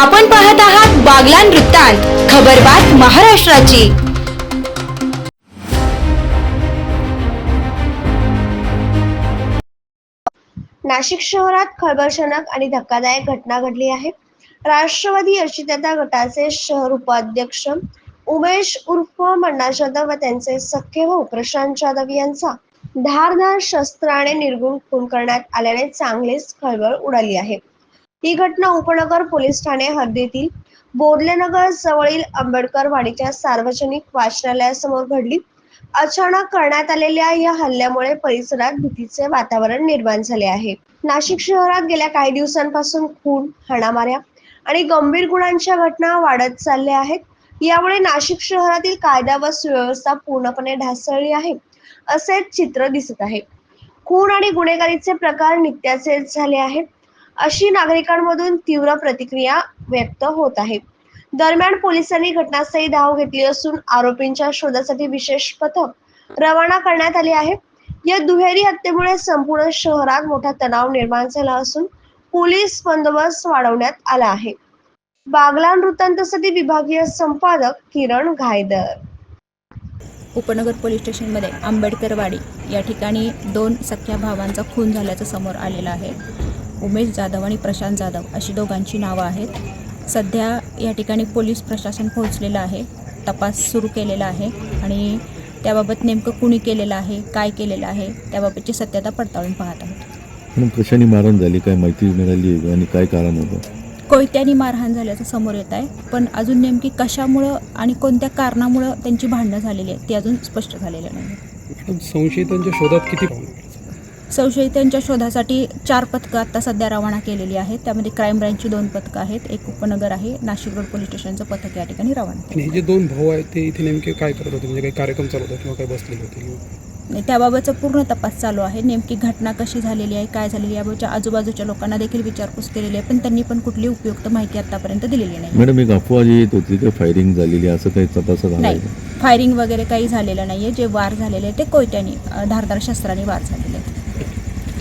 आपण पाहत आहात बागलान वृत्तांत खबरबात महाराष्ट्राची. नाशिक शहरात खळबळजनक आणि धक्कादायक घटना घडली आहे. राष्ट्रवादी अजितदादा गटाचे शहर उपाध्यक्ष उमेश उर्फ मन्ना जाधव व त्यांचे सख्खे भाऊ प्रशांत जाधव यांचा धारधार शस्त्राने निर्गुण खून करण्यात आल्याने चांगलीच खळबळ उडाली आहे. ही घटना उपनगर पोलीस ठाणे हद्दीतील बोरलेनगर जवळील आंबेडकर वाडीच्या सार्वजनिक वाचनालयासमोर घडली. अचानक करण्यात आलेल्या या हल्ल्यामुळे परिसरात भीतीचे वातावरण निर्माण झाले आहे. नाशिक शहरात गेल्या काही दिवसांपासून खून हाणामाऱ्या आणि गंभीर गुणांच्या घटना वाढत चालल्या आहेत. यामुळे नाशिक शहरातील कायदा व सुव्यवस्था पूर्णपणे ढासळली आहे असे चित्र दिसत आहे. खून आणि गुन्हेगारीचे प्रकार नित्याचेच झाले आहेत. अशी नागरिकांमधून तीव्र प्रतिक्रिया व्यक्त होत आहे. दरम्यान पोलिसांनी घटनास्थळी धाव घेतली असून आरोपींच्या शोधासाठी विशेष पथक रवाना करण्यात आले आहे. या दुहेरी हत्येमुळे संपूर्ण शहरात मोठा तणाव निर्माण झाला असून पोलीस बंदोबस्त वाढवण्यात आला आहे. बागला वृत्तांतासाठी विभागीय संपादक किरण घायदर. उपनगर पोलीस स्टेशनमध्ये आंबेडकरवाडी या ठिकाणी दोन सख्या भावांचा खून झाल्याचं समोर आलेलं आहे. उमेश जाधव आणि प्रशांत जाधव अशी दोघांची नावं आहेत. सध्या या ठिकाणी पोलीस प्रशासन पोहोचलेलं आहे. तपास सुरू केलेला आहे आणि त्याबाबत नेमकं कुणी केलेलं आहे काय केलेलं आहे त्याबाबतची सत्यता पडताळून पाहत आहोत. म्हणून कशाने मारण झाली काय माहिती मिळाली आहे आणि काय कारण होतं? कोयत्यानी मारहाण झाल्याचं समोर येत आहे. पण अजून नेमकी कशामुळं आणि कोणत्या कारणामुळं त्यांची भांडणं झालेली आहेत ते अजून स्पष्ट झालेलं नाही. संशयितांच्या शोधात किती संशयितांच्या शोधासाठी चार पथकं आता सध्या रवाना केलेली आहेत. त्यामध्ये क्राईम ब्रँचची दोन पथकं आहेत. एक उपनगर आहे. नाशिक रोड पोलीस स्टेशनचं पथक या ठिकाणी रवाना आणि हे जे दोन भाऊ आहेत ते इथे नेमके काय करत होते? म्हणजे काही कार्यक्रम चालू होता किंवा काही बसलेले होते? त्याबाबतचा पूर्ण तपास चालू आहे. नेमकी घटना कशी झालेली आहे काय झालेली आहे याबाबतच्या आजूबाजूच्या लोकांना देखील विचारपूस केलेली आहे पण त्यांनी पण कुठली उपयुक्त माहिती आतापर्यंत दिलेली नाही. मॅडम एक अफवा जी येत होती की फायरिंग झालेली आहे, असं काही तपासात आलं आहे नाही? फायरिंग वगैरे काही झालेलं नाही आहे जे वार झालेले आहे ते कोयत्यानी अ, धारदार शस्त्राने वार झालेले आहेत.